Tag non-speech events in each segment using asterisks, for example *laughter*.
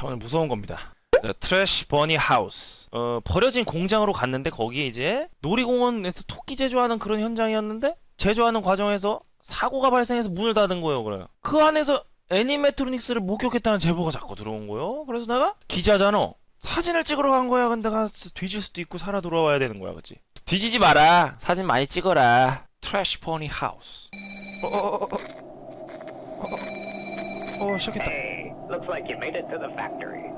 자 오늘 무서운 겁니다. Trash Bunny House. 어, 버려진 공장으로 갔는데 거기에 이제 놀이공원에서 토끼 제조하는 그런 현장이었는데 제조하는 과정에서 사고가 발생해서 문을 닫은 거예요. 그래. 그 안에서 애니메트로닉스를 목격했다는 제보가 자꾸 들어온 거예요. 그래서 내가 기자잖아. 사진을 찍으러 간 거야. 근데 가 뒤질 수도 있고 살아 돌아와야 되는 거야, 그치? 뒤지지 마라. 사진 많이 찍어라. Trash Bunny House. 어, 어, 어, 어, 어, 어, 어, 시작했다. Hey, looks like you made it to the factory.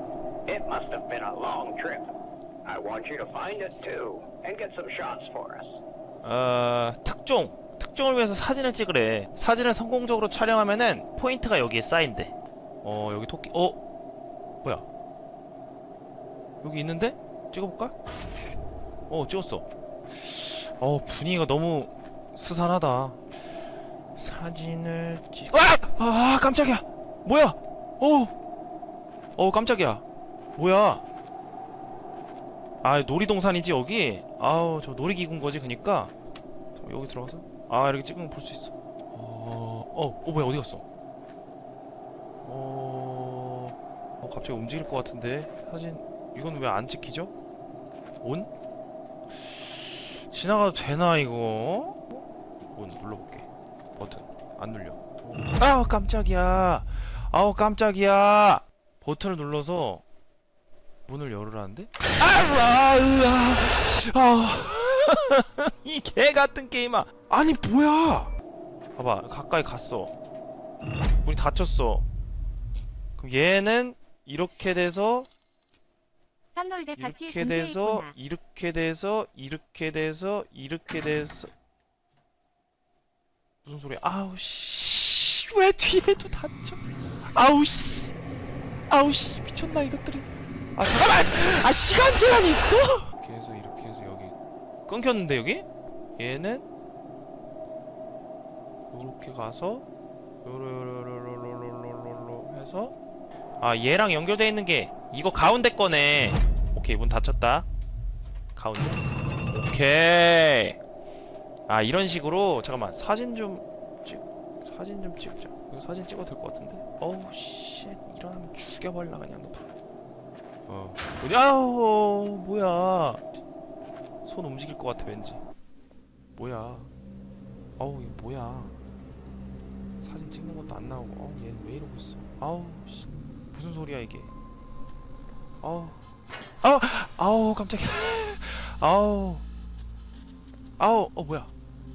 It must have been a long trip. I want you to find it too, and get some shots for us. 어, 특종. 특종을 위해서 사진을 찍으래. 사진을 성공적으로 촬영하면은 포인트가 여기에 쌓인대. 어, 여기 토끼. 어? 뭐야? 여기 있는데? 찍어볼까? 어, 찍었어. 어, 분위기가 너무 스산하다. 사진을 찍. 아! 아, 깜짝이야. 뭐야? 어. 어, 깜짝이야. 뭐야? 아, 놀이동산이지 여기. 아우, 저 놀이기구인 거지, 그니까. 저 여기 들어가서. 아, 이렇게 찍으면 볼 수 있어. 어, 어, 어, 뭐야, 어디 갔어? 어, 어, 갑자기 움직일 것 같은데 사진 이건 왜 안 찍히죠? 온? 지나가도 되나 이거? 온 눌러볼게. 버튼 안 눌려. 어. 아우 깜짝이야. 아우 깜짝이야. 버튼을 눌러서 문을 열으라는데? 아, 으아, 아, *laughs* 이 개 같은 게임아. 아니 뭐야? 봐봐 가까이 갔어. 문이 닫혔어. 그럼 얘는 이렇게 돼서 이렇게 돼서 이렇게 돼서 이렇게 돼서 이렇게 돼서 무슨 소리야? 아우 씨왜 뒤에도 닫혀? 아우 씨. 아우 씨 미쳤나 이것들이? 아 잠깐만! 아 시간 제한이 있어? 이렇게 해서 이렇게 해서 여기 끊겼는데 여기? 얘는 요렇게 가서 요로요로요로요로요로 해서. 아 얘랑 연결돼 있는 게 이거 가운데 거네. 오케이 문 닫혔다. 가운데. 오케이. 아 이런 식으로 잠깐만. 사진 좀 찍 사진 좀 찍자 이거 사진 찍어도 될 것 같은데? 어우 씨 일어나면 죽여버릴라 그냥. 어. 어디 아우 뭐야. 손 움직일 것 같아 왠지. 뭐야? 어우 이거 뭐야? 사진 찍는 것도 안 나오고. 어우 얘는 왜 이러고 있어? 아우 씨. 무슨 소리야 이게? 아우. 아우 아우 깜짝이야. *laughs* 아우. 아우 어 뭐야?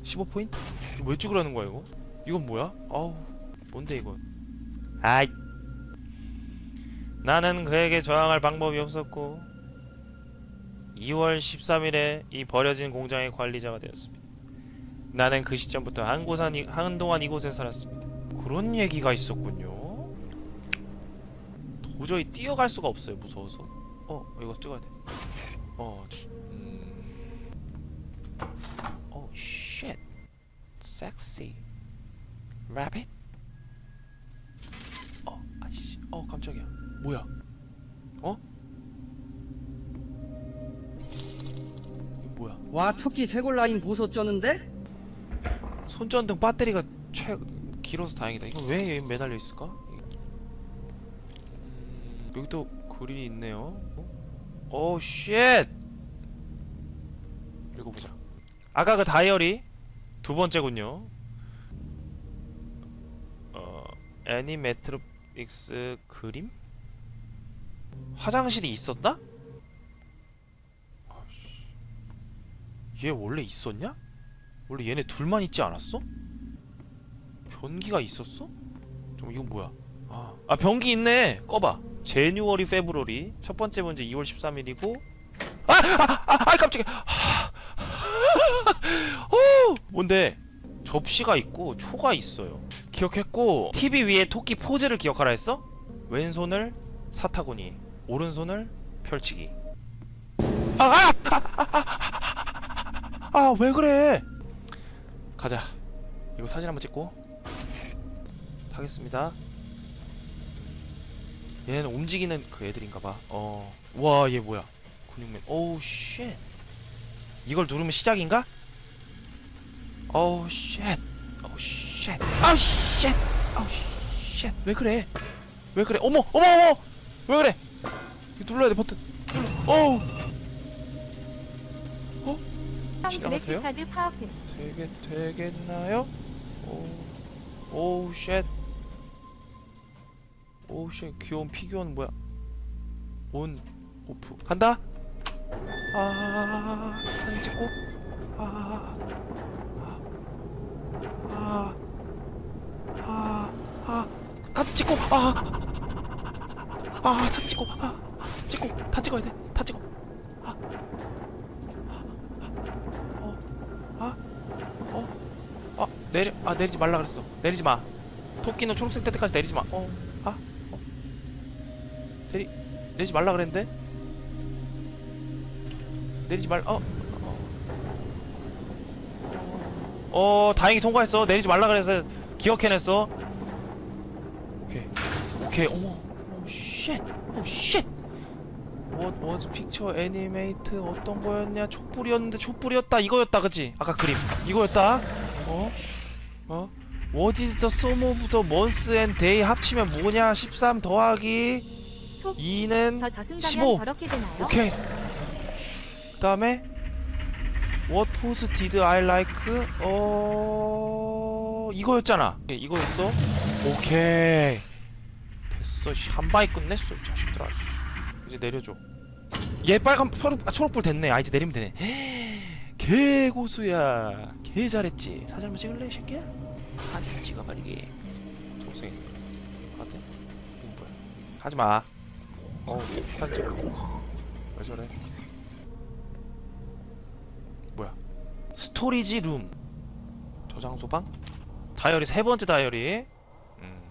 15포인트? 왜 찍으라는 거야 이거? 이건 뭐야? 아우 뭔데 이건 아이 나는 그에게 저항할 방법이 없었고 2월 13일에 이 버려진 공장의 관리자가 되었습니다. 나는 그 시점부터 한고산 이, 한동안 이곳에 살았습니다. 그런 얘기가 있었군요. 도저히 뛰어갈 수가 없어요. 무서워서. 어, 이거 찍어야 돼. 어, 음. 어, 쉣. 섹시. rabbit. 어, 아씨. 어, 깜짝이야. 뭐야? 어? 이거 뭐야? 와 토끼 쇄골 라인 보소 쩌는데? 손전등 배터리가 최 길어서 다행이다. 이거 왜 매달려 있을까? 음, 여기 또 글이 있네요. 오 쉣. 읽어보자. 아까 그 다이어리 두 번째군요. 어 애니메트로 닉스 그림? 화장실이 있었다? 아씨. 얘 원래 있었냐? 원래 얘네 둘만 있지 않았어? 변기가 있었어? 좀 이건 뭐야? 아, 아 변기 있네. 꺼봐. 제뉴얼이 페브러리 첫 번째 문제 2월 13일이고 아! 아! 아! 아 깜짝이야. 오! 뭔데? 접시가 있고 초가 있어요. 기억했고 TV 위에 토끼 포즈를 기억하라 했어? 왼손을 사타구니, 오른손을 펼치기. 아! 아! 아, 왜 그래? 가자. 이거 사진 한번 찍고 타겠습니다. 얘는 움직이는 그 애들인가봐. 어, 와, 얘 뭐야? 근육맨. 오우 쉣. 이걸 누르면 시작인가? 오우 쉣. 오우 쉣. 아우 쉣. 아우 쉣. 왜 그래? 왜 그래? 어머, 어머, 어머. 왜 그래? 이거 눌러야 돼 버튼. 눌러. 어우. 형 지나가도 돼요? 파악했어. 되게 되겠나요? 오. 오우 쉣. 오우 쉣. 귀여운 피규어는 뭐야? 온 오프. 간다. 아. 사진 찍고. 아. 아. 아. 아. 사진 찍고. 아. 아, 사진 찍고. 아. 찍고. 다 찍어야 돼. 다 찍어. 아. 어. 아. 어. 아 내리 아 내리지 말라 그랬어 내리지 마 토끼는 초록색 될 때까지 내리지 마 어 아 어. 내리 내리지 말라 그랬는데 내리지 말 어 어, 다행히 통과했어 내리지 말라 그래서 기억해냈어 오케이. 오케이. 어머. 오쉣 오쉣 What was picture animate 어떤 거였냐? 촛불이었는데 촛불이었다. 이거였다. 그치? 아까 그림. 이거였다. 어? 어? What is the sum of the months and day 합치면 뭐냐? 13 더하기 톡. 2는 저 저승 15. 가면 저렇게 되나요? 오케이. 그 다음에 What pose did I like? 어... 이거였잖아. 오케이, 이거였어. 오케이. 됐어. 씨, 한 방에 끝냈어 이 자식들아 씨. 이제 내려줘. 얘 빨간 초록, 아, 초록불 됐네. 아 이제 내리면 되네. *gasps* 개 고수야. 개 잘했지. 사진 한번 찍을래 이 새끼야? 사진 초록색 같아 이거 뭐야? 하지마. 어우 찍어. 왜 저래? 뭐야? 스토리지 룸. 저장 소방 다이어리 세 번째 다이어리. 음.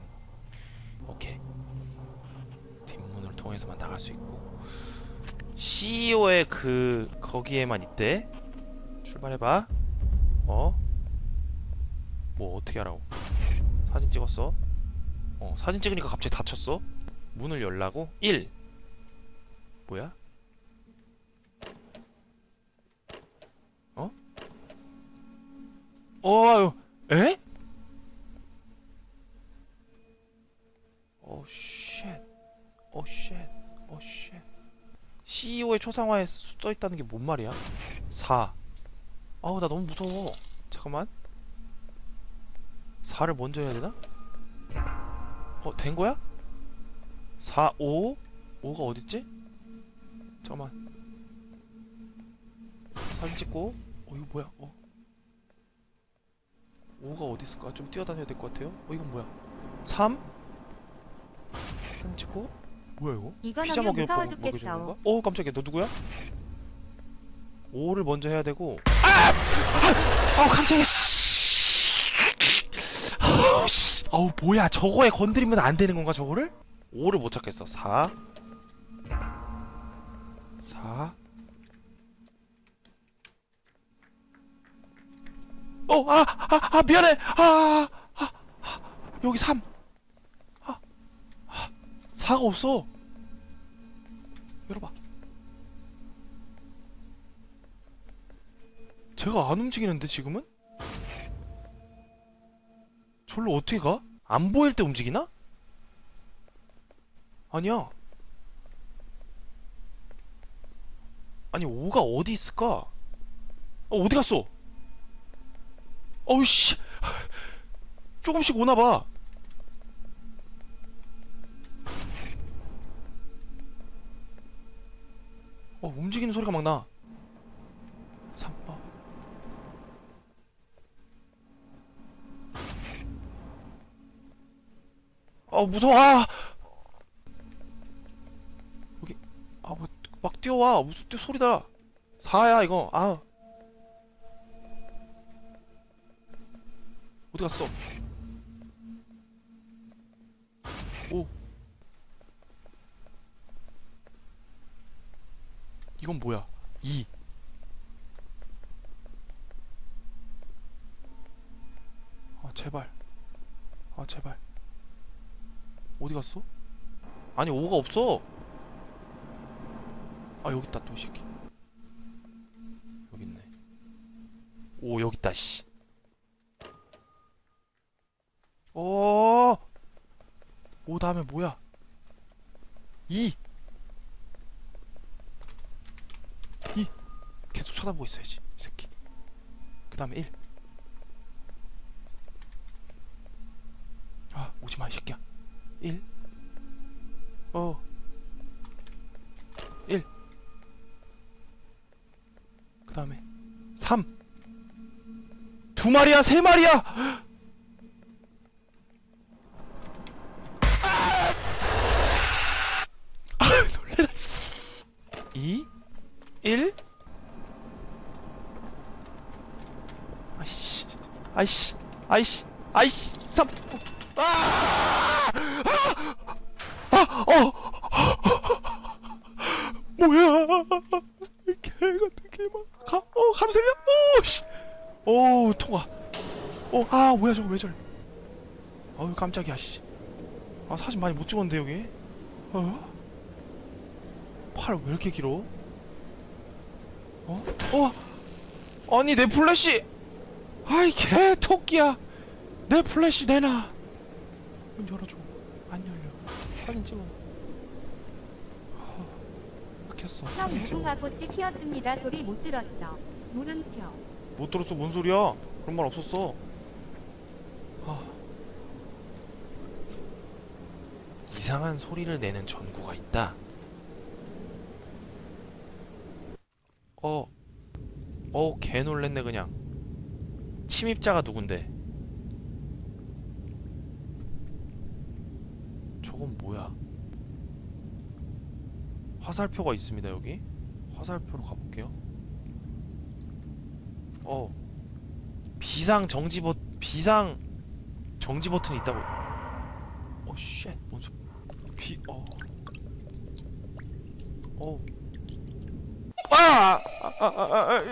오케이. 뒷문을 통해서만 나갈 수 있고. CEO의 그 거기에만 있대. 출발해봐. 어? 뭐 어떻게 하라고? 사진 찍었어? 어 사진 찍으니까 갑자기 닫혔어? 문을 열라고? 1 뭐야? 어? 어 에? CEO의 초상화에 써 있다는 게 뭔 말이야? 4. 아우 나 너무 무서워. 잠깐만. 4를 먼저 해야 되나? 어, 된 거야? 4 5 5가 어딨지? 잠깐만. 사진 찍고 어 이거 뭐야? 어. 5가 어디 있을까? 좀 뛰어다녀야 될 것 같아요. 어 이건 뭐야? 3 사진 찍고 뭐야 이거? 피자 하면 먹여 무서워 먹여주는 죽겠어. 건가? 어 깜짝이야 너 누구야? 5를 먼저 해야 되고 아! 아! 아우 깜짝이야 씨. 아우 씨 아우 뭐야 저거에 건드리면 안 되는 건가 저거를? 5를 못 찾겠어 4 4 어, 아, 아, 아, 미안해. 아, 아, 아, 여기 3. 4가 없어. 열어봐. 제가 안 움직이는데 지금은? 절로 어떻게 가? 안 보일 때 움직이나? 아니야. 아니 5가 어디 있을까? 어, 어디 갔어? 어우 씨. 조금씩 오나 봐. 어, 움직이는 소리가 막 나. 3번. 어, 무서워. 아! 여기 아, 뭐막 뛰어와. 무슨 뛰어 소리다. 4야, 이거. 아. 어디 갔어? 오. 이건 뭐야? 2. 아, 제발. 아, 제발. 어디 갔어? 아니, 5가 없어. 아, 여기 있다, 또, 이 새끼. 여기 있네. 오, 여기 있다, 씨. 오, 오 다음에 뭐야? 2 2 계속 쳐다보고 있어야지 이 새끼 그 다음에 1 아, 오지마 이 새끼야 1 어. 1. 그 다음에 3. 두 마리야, 세 마리야! 아이씨, 아이씨, 아이씨, 3. 아! 아! 어! 뭐야? 개 같은 개만. 가, 어, 감성이야. 오, 씨. 오, 통과. 오, 아, 뭐야 저거 왜 저래? 어우, 깜짝이야, 씨. 아, 사진 많이 못 찍었는데 여기. 어? 팔 왜 이렇게 길어? 어? 어? 아니 내 플래시. 아이 개 토끼야. 내 플래시 내놔. 문 열어줘. 안 열려. 사진 찍어. 막혔어. 형 무궁화 꽃이 피었습니다. 소리 못 들었어. 물음표. 못 들었어 뭔 소리야? 그런 말 없었어. 아. 이상한 소리를 내는 전구가 있다. 어, 어, 개 놀랬네 그냥. 침입자가 누군데? 저건 뭐야? 화살표가 있습니다 여기. 화살표로 가볼게요. 어 비상 정지 버 비상 정지 버튼이 있다고 어쉣뭔 소... 비 어 어 아! 아, 아, 아, 아,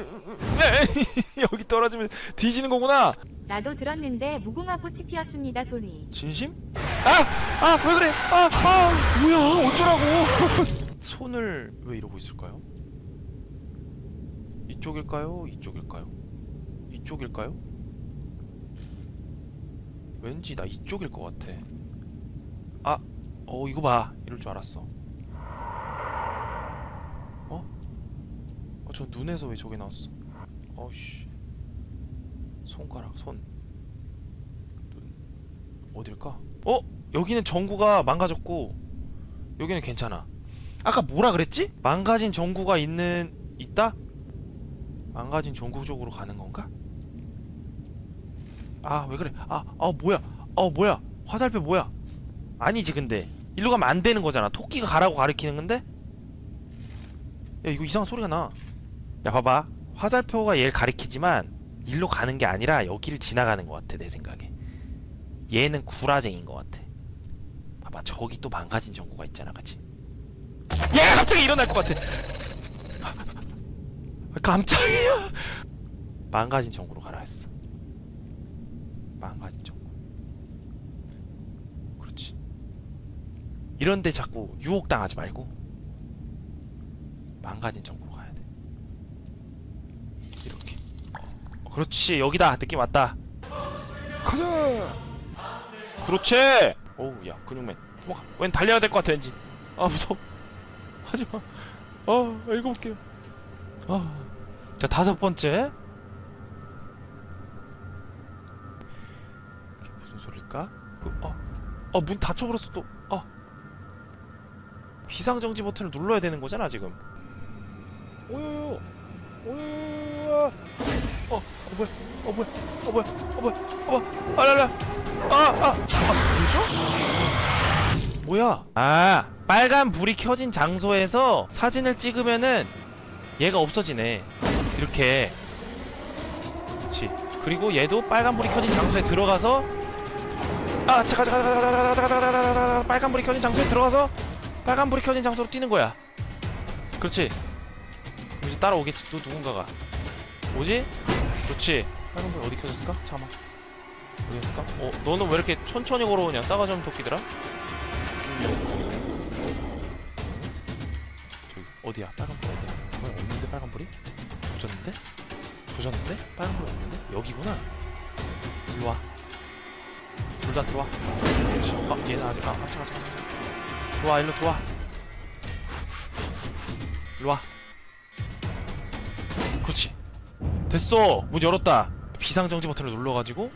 여기 떨어지면 뒤지는 거구나. 나도 들었는데 무궁화 꽃이 피었습니다. 소리. 진심? 아! 아, 왜 그래? 아, 아, 뭐야? 어쩌라고? 손을 왜 이러고 있을까요? 이쪽일까요? 이쪽일까요? 이쪽일까요? 왠지 나 이쪽일 것 같아. 아, 어 이거 봐. 이럴 줄 알았어. 어? 어, 저 눈에서 왜 저게 나왔어? 어씨. 손가락, 손. 눈. 어딜까? 어? 여기는 전구가 망가졌고 여기는 괜찮아. 아까 뭐라 그랬지? 망가진 전구가 있는 있다? 망가진 전구 쪽으로 가는 건가? 아 왜 그래? 아, 아 뭐야? 어 뭐야? 화살표 뭐야? 아니지 근데 일로 가면 안 되는 거잖아. 토끼가 가라고 가리키는 건데? 야 이거 이상한 소리가 나. 야 봐봐. 화살표가 얘를 가리키지만 일로 가는 게 아니라 여기를 지나가는 것 같아 내 생각에. 얘는 구라쟁인 것 같아. 봐봐 저기 또 망가진 전구가 있잖아, 같이. 얘가 갑자기 일어날 것 같아. 아, 깜짝이야. 망가진 전구로 가라 했어. 망가진 전구. 그렇지. 이런데 자꾸 유혹당하지 말고 망가진 전구로 가야 돼. 이렇게. 어, 그렇지 여기다 느낌 왔다. 가자. 그렇지. 오우 야 근육맨. 뭐, 왠 달려야 될 것 같아 왠지. 아 무서워. *laughs* 하지 마. 어 읽어볼게요. 아, 자 다섯 번째. 이게 무슨 소릴까? 그, 어, 어, 문 닫혀버렸어 또. 어. 비상정지 버튼을 눌러야 되는 거잖아 지금. 오요요. 오요요. 어, 어 뭐야? 어 뭐야? 어 뭐야? 어 뭐야? 어 뭐야? 아라라. 아, 아, 아, 뭐죠? 뭐야? 아, 빨간 불이 켜진 장소에서 사진을 찍으면은 얘가 없어지네. 이렇게. 그렇지. 그리고 얘도 빨간 불이 켜진 장소에 들어가서 아, 잠깐, 잠깐, 잠깐, 잠깐, 잠깐, 잠깐, 잠깐, 잠깐, 빨간 불이 켜진 장소에 들어가서 빨간 불이 켜진 장소로 뛰는 거야. 그렇지. 이제 따라오겠지. 또 누군가가. 뭐지? 그렇지. 빨간 불 어디 켜졌을까? 잠깐만. 어디 갔을까? 어, 너는 왜 이렇게 천천히 걸어오냐? 싸가지 없는 토끼들아? 저기 어디야? 빨간 불 어디야? 뭐야? 없는데 빨간 불이? 조졌는데? 조졌는데? 빨간 불이 없는데? 여기구나. 일로 와. 둘 다 들어와. 그렇지. 아, 얘는 아직 아, 아, 잠깐, 잠깐. 들어와, 일로 들어와. 일로와 됐어 문 열었다 비상정지 버튼을 눌러가지고 오?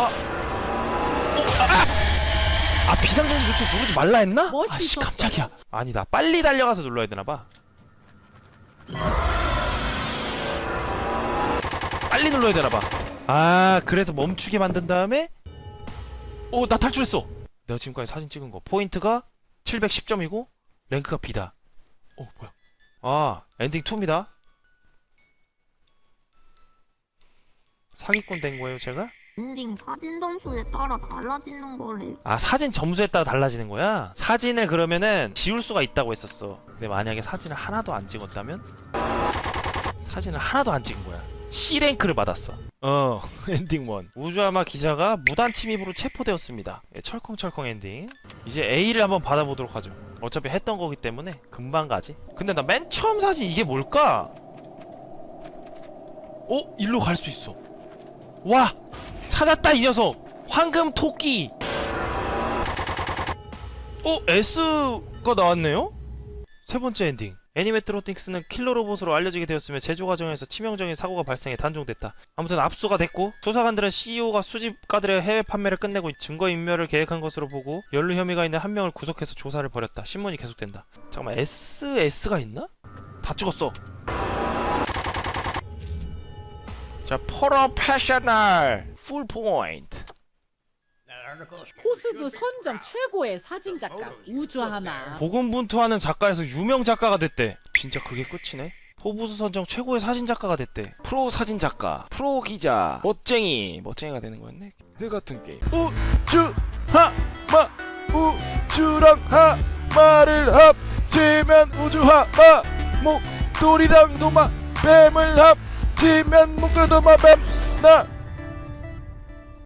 아! 오! 아! 아! 아 비상정지 버튼 누르지 말라 했나? 아씨 멋있었어. 깜짝이야 아니다 빨리 달려가서 눌러야 되나봐 빨리 눌러야 되나봐 아 그래서 멈추게 만든 다음에 오 나 탈출했어 내가 지금까지 사진 찍은 거 포인트가 710점이고 랭크가 B다 어 뭐야 아 엔딩 2입니다 사기꾼 된 거예요 제가? 엔딩 사진 점수에 따라 달라지는 거래. 아 사진 점수에 따라 달라지는 거야? 사진을 그러면은 지울 수가 있다고 했었어 근데 만약에 사진을 하나도 안 찍었다면? 사진을 하나도 안 찍은 거야 C랭크를 받았어 어 *laughs* 엔딩 1 우주아마 기자가 무단 침입으로 체포되었습니다 예, 철컹철컹 엔딩 이제 A를 한번 받아보도록 하죠 어차피 했던 거기 때문에 금방 가지 근데 나 맨 처음 사진 이게 뭘까? 어? 일로 갈 수 있어 와! 찾았다 이 녀석! 황금 토끼! 어? S가 나왔네요? 세 번째 엔딩 애니메트로틱스는 킬러 로봇으로 알려지게 되었으며 제조 과정에서 치명적인 사고가 발생해 단종됐다. 아무튼 압수가 됐고 수사관들은 CEO가 수집가들의 해외 판매를 끝내고 증거 인멸을 계획한 것으로 보고 연루 혐의가 있는 한 명을 구속해서 조사를 벌였다. 신문이 계속된다. 잠깐만 SS가 있나? 다 찍었어. 자, 프로페셔널 풀 포인트. 포스브 선정 최고의 사진 작가 우주하마 고군분투하는 작가에서 유명 작가가 됐대. 진짜 그게 끝이네. 포브스 선정 최고의 사진 작가가 됐대. 프로 사진 작가, 프로 기자, 멋쟁이, 멋쟁이가 되는 거였네. 해 같은 게임. 우주 하마 우주랑 하마를 합치면 우주 하마 목소리랑 도마 뱀을 합치면 목도도마 뱀 나